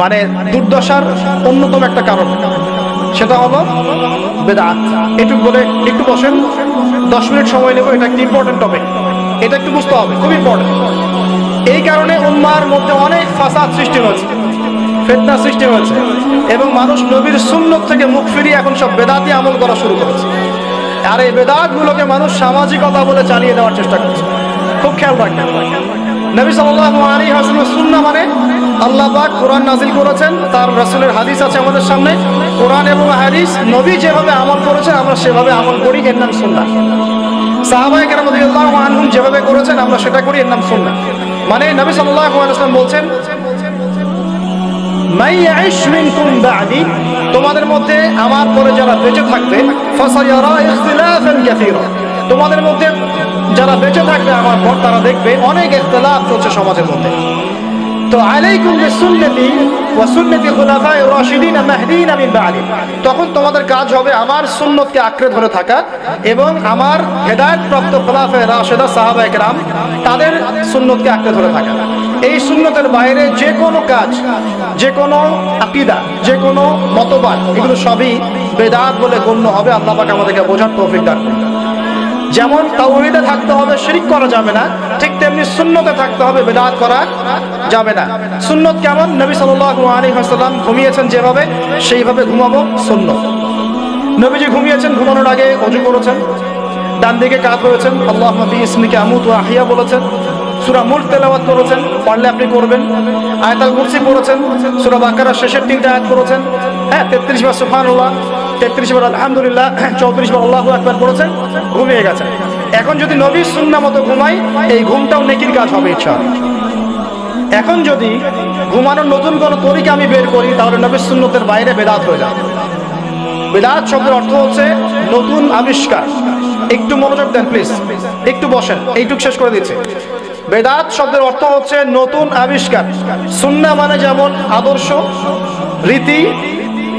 মানে দুর্দশার অন্যতম একটা কারণ। সেটা হলো বেদাত। এটুকু বলে একটু বসেন। দশ মিনিট সময় নেব, এটা একটি ইম্পর্টেন্ট টপিক এটা একটু বুঝতে হবে, খুব ইম্পর্টেন্ট এই কারণে উম্মার মধ্যে অনেক ফাসাদ সৃষ্টি হয়েছে, ফেতনা সৃষ্টি হয়েছে, এবং মানুষ নবীর সুন্নত থেকে মুখ ফিরিয়ে এখন সব বেদাতি আমল করা শুরু করেছে। আর এই বেদাতগুলোকে মানুষ সামাজিকতা বলে চালিয়ে দেওয়ার চেষ্টা করছে। খুব খেয়াল রাখবেন। নবী সাল্লাল্লাহু আলাইহি ওয়াসাল্লামের সুন্নাহ মানে আল্লাহ পাক কোরআন নাজিল করেছেন, তার রাসূলের হাদিস আছে আমাদের সামনে। কোরআন এবং হাদিস নবী যেভাবে আমল করেছেন, আমরা সেভাবে আমল করি, এর নাম সুন্নাহ। সাহাবায়ে কেরাম রাদিয়াল্লাহু আনহুম যেভাবে করেছেন, আমরা সেটা করি, এর নাম সুন্নাহ। মানে নবী সাল্লাল্লাহু আলাইহি ওয়াসাল্লাম বলছেন তোমাদের মধ্যে আমার পরে যারা বেঁচে থাকবে তোমাদের মধ্যে যারা বেঁচে থাকবে আমার পর তারা দেখবে অনেক ইখতিলাফ চলছে সমাজের মধ্যে। তো আলাইকুম বিসুন্নতি ওয়া সুন্নতি খুলাফায়ে রাশিদিন মাহদিন মিন বাদি। তখন তোমাদের কাজ হবে আমার সুন্নতকে আঁকড়ে ধরে থাকা এবং আমার হেদায়েত প্রাপ্ত খুলাফায়ে তাদের সুন্নতকে আঁকড়ে ধরে থাকা। এই সুন্নতের বাইরে যে কোনো কাজ, যে কোনো আকিদা, যে কোনো মতবাদ, এগুলো সবই বেদাত বলে গণ্য হবে। আল্লাহ পাক আমাদেরকে বোঝার তৌফিক দান করুন। যেমন তাওহীদে থাকতে হবে, শিরিক করা যাবে না, ঠিক তেমনি সুন্নতে থাকতে হবে, বেদাত করা যাবে না। সুন্নত কেমন? নবী সাল্লাল্লাহু আলাইহি ওয়াসাল্লাম ঘুমিয়েছেন যেভাবে, সেইভাবে ঘুমাবো সুন্নত। নবীজি ঘুমিয়েছেন, ঘুমানোর আগে অজু করেছেন ডান দিকে কাত হয়েছেন আল্লাহ নবী ইসমিকে আমুত ও আহিয়া বলেছেন, সুরা মুল্ক তেলাওয়াত করেছেন, পারলে আপনি করবেন। আয়াতাল কুরসি পড়েছেন, সুরা বাকারা শেষের তিনটা আয়াত করেছেন হ্যাঁ তেত্রিশ বার সুবহানাল্লাহ। তেত্রিশ বার আলহামদুলিল্লাহ, চৌত্রিশ বার আল্লাহু আকবার পড়েছেন, ঘুমিয়ে গেছেন। এখন যদি নবী সুন্নাহ মতো ঘুমাই, এই ঘুমটাও নেকির কাজ হবে ইচ্ছা এখন যদি ঘুমানোর নতুন কোনো তরিকা আমি বের করি, তাহলে নবী সুন্নতের বাইরে বেদাত হয়ে যাবে। বেদাত শব্দের অর্থ হচ্ছে নতুন আবিষ্কার। একটু মনোযোগ দেন প্লিজ একটু বসেন, এইটুক শেষ করে দিচ্ছে। বেদাত শব্দের অর্থ হচ্ছে নতুন আবিষ্কার। সুন্না মানে যেমন আদর্শ, রীতি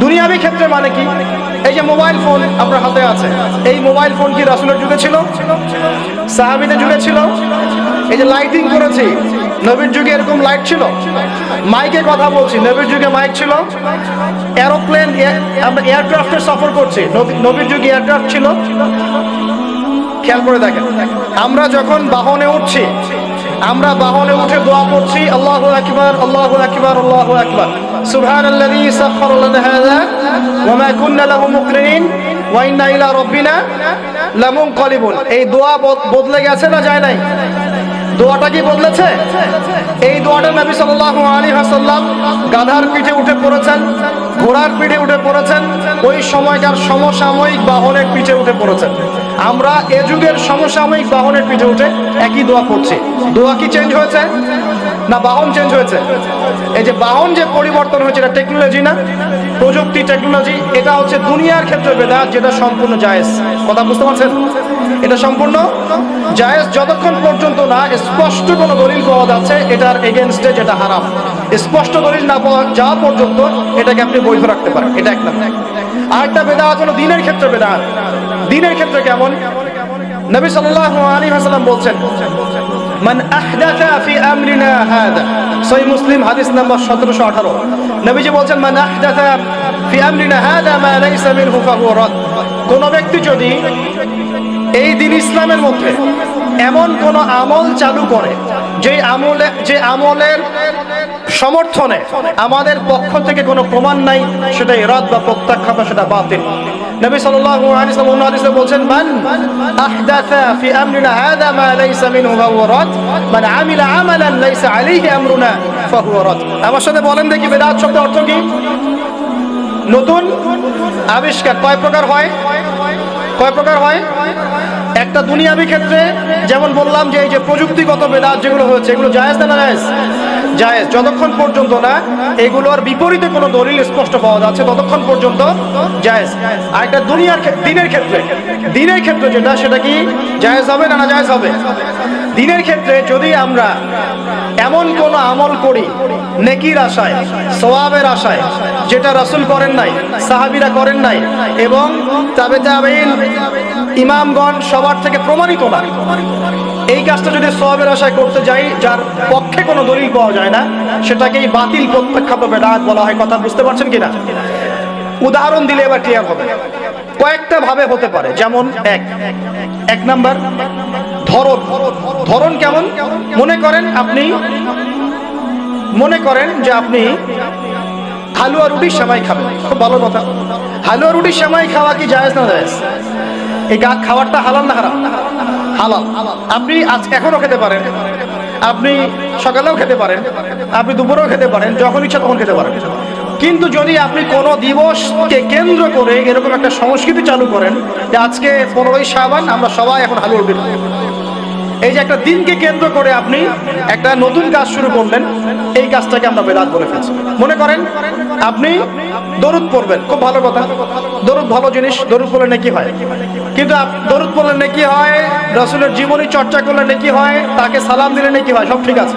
দুনিয়াবি ক্ষেত্রে মানে কি? এই যে মোবাইল ফোন আপনার হাতে আছে। এই মোবাইল ফোন কি রাসুলের যুগে ছিল? সাহাবিদের যুগে ছিল? এই যে লাইটিং করেছি, নবীর যুগে এরকম লাইট ছিল? মাইকে কথা বলছি, নবীর যুগে মাইক ছিল? এরোপ্লেন আমরা এয়ারক্রাফটে সফর করছি, নবী- নবীর যুগে এয়ারক্রাফট ছিল? খেয়াল করে দেখেন, আমরা যখন বাহনে উঠছি আমরা বাহনে উঠে দোয়া করছি, আল্লাহু আকবার আল্লাহু আকবার আল্লাহু আকবার। সুবহানাল্লাযী সাখখারা লানা হাযা, ওয়া মা কুন্না লাহু মুকরিনিন, ওয়া ইন্না ইলা রাব্বিনা লামুনকালিবুন। এই দোয়া বদ- বদলে গেছে না যায় নাই? দোয়াটা কি বদলেছে? এই দোয়াটা নবী সাল্লাল্লাহু আলাইহি ওয়াসাল্লাম গাধার পিঠে উঠে পড়েছেন। ঘোড়ার পিঠে উঠে পড়েছেন, ওই সময়কার সমসাময়িক বাহনের পিঠে উঠে পড়েছেন। আমরা এ যুগের সমসাময়িক বাহনের পিঠে উঠে একই দোয়া করছি দোয়া কি চেঞ্জ হয়েছে? না, বাহন চেঞ্জ হয়েছে? এই যে বাহন যে পরিবর্তন হয়েছে, এটা টেকনোলজি না? প্রযুক্তি টেকনোলজি এটা হচ্ছে দুনিয়ার ক্ষেত্রে বেদাত, যেটা সম্পূর্ণ জায়েজ। কথা বুঝতে পারছেন? এটা সম্পূর্ণ। জায়েজ যতক্ষণ পর্যন্ত না স্পষ্ট কোনো দলিল পাওয়া যাচ্ছে, এটার এগেনস্টে যেটা হারাম। স্পষ্ট দলিল না পাওয়া যাওয়া পর্যন্ত এটাকে আপনি বৈধ রাখতে পারেন। এটা এক নম্বর। আরেকটা বেদাত হলো দিনের ক্ষেত্রে বেদাত দিনের ক্ষেত্রে কেমন? নবী সাল্লাল্লাহু আলাইহি ওয়াসাল্লাম বলছেন, মান আহদাথা ফি আমরিনা হাদা। সহিহ মুসলিম হাদিস নাম্বার 1718 নবীজি বলছেন, মান আহদাথা ফি আমরিনা হাদা মা লাইসা মিনহু ফাহুয়া রাদ। কোন ব্যক্তি যদি এই দিন ইসলামের মধ্যে এমন কোন আমল চালু করে যে আমলে, যে আমলের সমর্থনে আমাদের পক্ষ থেকে কোনো প্রমাণ নাই, সেটা ইরাদ বা প্রত্যাখ্যাত সেটা বাতিল। নবী সাল্লাল্লাহু আলাইহি ওয়াসাল্লাম অন্য হাদিসে বলছেন, মান আহদাথা ফি আমরিনা হাদা মা লাইসা মিনহু ফাহুয়া রাদ, মান আমিলা আমালান লাইসা আলাইহি আমরুনা ফাহুয়া রাদ। আমার সাথে বলেন দেখি বেদাত শব্দের অর্থ কি? নতুন আবিষ্কার কয় প্রকার হয়? কয় প্রকার হয়? একটা দুনিয়াবি ক্ষেত্রে যেমন বললাম যে এই যে প্রযুক্তিগত বেদাত যেগুলো হয়েছে, এগুলো জায়েজ না জায়েজ? জায়েজ। যতক্ষণ পর্যন্ত না, এগুলোর বিপরীতে কোনো দলিল স্পষ্ট পাওয়া যাচ্ছে, ততক্ষণ পর্যন্ত জায়েজ। আর একটা দুনিয়ার দিনের ক্ষেত্রে। দিনের ক্ষেত্রে যেটা, সেটা কি জায়েজ হবে না না জায়েজ হবে? দিনের ক্ষেত্রে যদি আমরা এমন কোন আমল করি, নেকির আশায়, সওয়াবের আশায়, যেটা রাসূল করেন নাই, সাহাবিরা করেন নাই, এবং তাবে তাবেইন ইমামগণ সবার থেকে প্রমাণিত না। এই কাজটা যদি সওয়াবের আশায় করতে যাই, যার পক্ষে কোনো দলিল পাওয়া যায় না, সেটাকেই বাতিল প্রত্যাখ্যাত বেদাত বলা হয়। কথা বুঝতে পারছেন কিনা? উদাহরণ দিলে এবার ক্লিয়ার হবে। কয়েকটা ভাবে হতে পারে, যেমন এক। এক নাম্বার, ধরন। ধরন কেমন? মনে করেন আপনি, মনে করেন যে আপনি হালুয়া রুটির সেমাই খাবেন। খুব ভালো কথা। হালুয়া রুটির সেমাই খাওয়া কি জায়েজ না জায়েজ? এই খাবারটা হালাল না হারাম? হালাল। আপনি আজ এখনও খেতে পারেন। আপনি সকালেও খেতে পারেন। আপনি দুপুরেও খেতে পারেন। যখন ইচ্ছা তখন খেতে পারেন। কিন্তু যদি আপনি কোনো দিবসকে কেন্দ্র করে এরকম একটা সংস্কৃতি চালু করেন যে আজকে পনেরোই সাবান আমরা সবাই এখন হালুয়া রুটি এই যে একটা দিনকে কেন্দ্র করে আপনি একটা নতুন কাজ শুরু করলেন, এই কাজটাকে আমরা বেদাত বলে ফেলছি। মনে করেন, আপনি দরুদ পড়বেন, খুব ভালো কথা। দরুদ ভালো জিনিস, দরুদ পড়লে নাকি হয়। কিন্তু দরুদ পড়লে নাকি হয়, রসুলের জীবনী চর্চা করলে নাকি হয়, তাকে সালাম দিলে নাকি হয়, সব ঠিক আছে।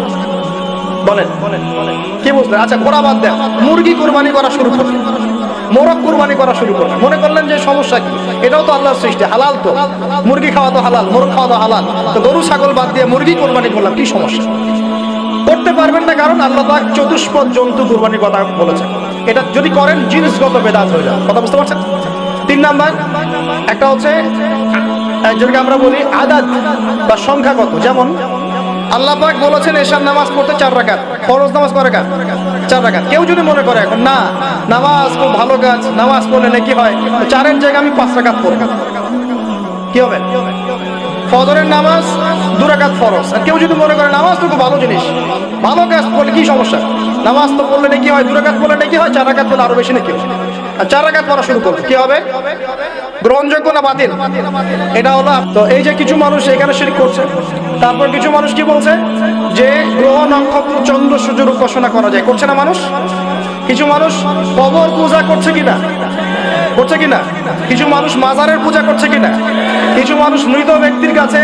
বলেন। কি বুঝলেন? আচ্ছা ঘোড়া বাদ দেন। মুরগি কোরবানি করা শুরু করুন। মোরগ কোরবানি করা শুরু করুন। মনে করলেন যে সমস্যা কি? এটাও তো আল্লাহর সৃষ্টি, হালাল তো। মুরগি খাওয়া তো হালাল, মোরগ খাওয়া তো হালাল। তো গরু, ছাগল বাদ দিয়ে মুরগি কোরবানি করলাম, কি সমস্যা? করতে পারবেন না কারণ আল্লাহ পাক চতুষ্পদ জন্তু কোরবানির কথা বলেছেন। এটা যদি করেন, জিনিসগত বেদাত হয়ে যাবে। কথা বুঝতে পারছেন? তিন নাম্বার, একটা হচ্ছে যেটাকে আমরা বলি আদাত বা সংখ্যাগত। যেমন আল্লাহ পাক বলেছেন এশার নামাজ পড়তে চার রাকাত, ফরজ নামাজ কয় রাকাত? চার রাকাত। কেউ যদি মনে করে এখন, না, নামাজ খুব ভালো কাজ, নামাজ পড়লে নাকি হয় চারের জায়গায় আমি পাঁচ রাকাত পড়ব। কি হবে? ফজরের নামাজ দু রাকাত ফরজ। আর কেউ যদি মনে করে, নামাজ তো খুব ভালো জিনিস, ভালো কাজ পড়লে কি সমস্যা? নামাজ তো পড়লে নাকি হয়, দু রাকাত পড়লে নাকি হয়, চার রাকাত পড়লে আরও বেশি নাকি হয়? আর চার রাকাত পড়া শুরু করবে, কি হবে? গ্রহণযোগ্য না বাতিল? এটা হলো তো এই যে কিছু মানুষ এখানে শিরিক করছে, তারপর কিছু মানুষ কি বলছে? যে গ্রহ নক্ষত্র চন্দ্র সূর্যের উপাসনা করা যায়। করছে না মানুষ? কিছু মানুষ কবর পূজা করছে কিনা? করছে কিনা? কিছু মানুষ মাজারের পূজা করছে কিনা? কিছু মানুষ মৃত ব্যক্তির কাছে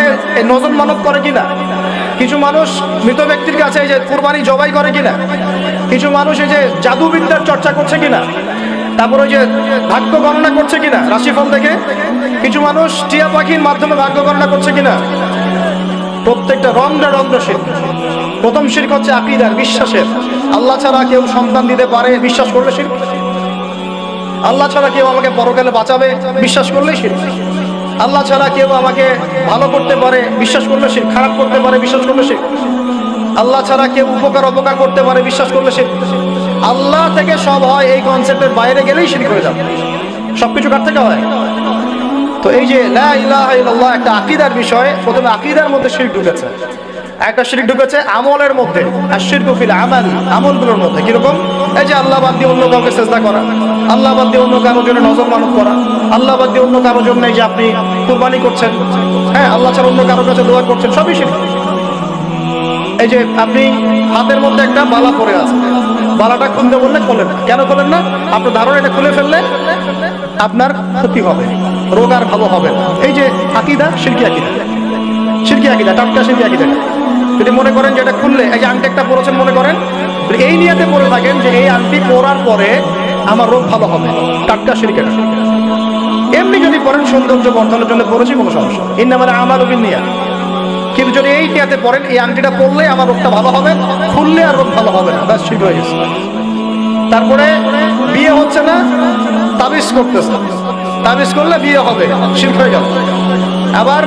নজর মানত করে কিনা? কিছু মানুষ মৃত ব্যক্তির কাছে এই যে কোরবানি জবাই করে কিনা? কিছু মানুষ এই যে জাদুবিদ্যার চর্চা করছে কিনা? তারপর ওই যে ভাগ্য গণনা করছে কিনা? রাশিফল থেকে? কিছু মানুষ টিয়া পাখির মাধ্যমে ভাগ্য গণনা করছে কিনা? প্রত্যেকটা রন্ধ্রে রন্ধ্র শিল্প প্রথম শির্ক হচ্ছে আকিদার, বিশ্বাসের। আল্লাহ ছাড়া কেউ সন্তান দিতে পারে, বিশ্বাস করলে শিল্প আল্লাহ ছাড়া কেউ আমাকে পরকালে বাঁচাবে, বিশ্বাস করলেই শিল্প আল্লাহ ছাড়া কেউ আমাকে ভালো করতে পারে, বিশ্বাস করলে শিল্প খারাপ করতে পারে, বিশ্বাস করলে শিল্প আল্লাহ ছাড়া কেউ উপকার, অপকার করতে পারে, বিশ্বাস করলে শিল্প আল্লাহ থেকে সব হয়, এই কনসেপ্টের বাইরে গেলেই শিল্প হয়ে যাবে। সবকিছু কার থেকে হয়? তো এই যে লা ইলাহা ইল্লাল্লাহ একটা আকীদার বিষয়, প্রথমে আকীদার মধ্যে শিরক ঢুকেছে। একটা শিরিক ঢুকেছে আমলের মধ্যে, আর শিরকু ফিল আমাল, আমলগুলোর মধ্যে, কীরকম? এই যে আল্লাহ বাদ দিয়ে অন্য কাউকে চেষ্টা করা, আল্লাহ বাদ দিয়ে অন্য কারোর জন্য নজর মানত করা, আল্লাহ বাদ দিয়ে অন্য কারোর জন্য এই যে আপনি কুরবানি করছেন হ্যাঁ আল্লাহ ছাড়া অন্য কারোর কাছে দোয়া করছেন, সবই শিরক এই যে আপনি হাতের মধ্যে একটা বালা পরে আছে বালাটা খুলতে বললে খোলেন। কেন খোলেন না? আপনার ধারণা এটা খুলে ফেললে আপনার ক্ষতি হবে, রোগ আর ভালো হবে এই যে আকিদা শিরকি আকিদা। শিরকি আকিদা, টাটকা শিরকি আকিদা। যদি মনে করেন যে এটা খুললে, এই যে আংটি একটা পরেছেন মনে করেন এই নিয়াতে পরে থাকেন যে এই আংটি পরার পরে আমার রোগ ভালো হবে, টাটকা আকিদা। এমনি যদি পড়েন সৌন্দর্য বর্ধনের জন্য পড়েছি, কোনো সমস্যা ইন আমার কিন্তু যদি এই টিয়াতে পড়েন, এই আংটিটা পড়লে আমার রোগটা ভালো হবে, খুললে আর রোগ ভালো হবে না। ব্যাস, ঠিক হয়ে গেছে। তারপরে বিয়ে হচ্ছে না, তাবিজ করতেছে। তাবিজ করলে বিয়ে হবে শিল্প হয়ে গেল। আবার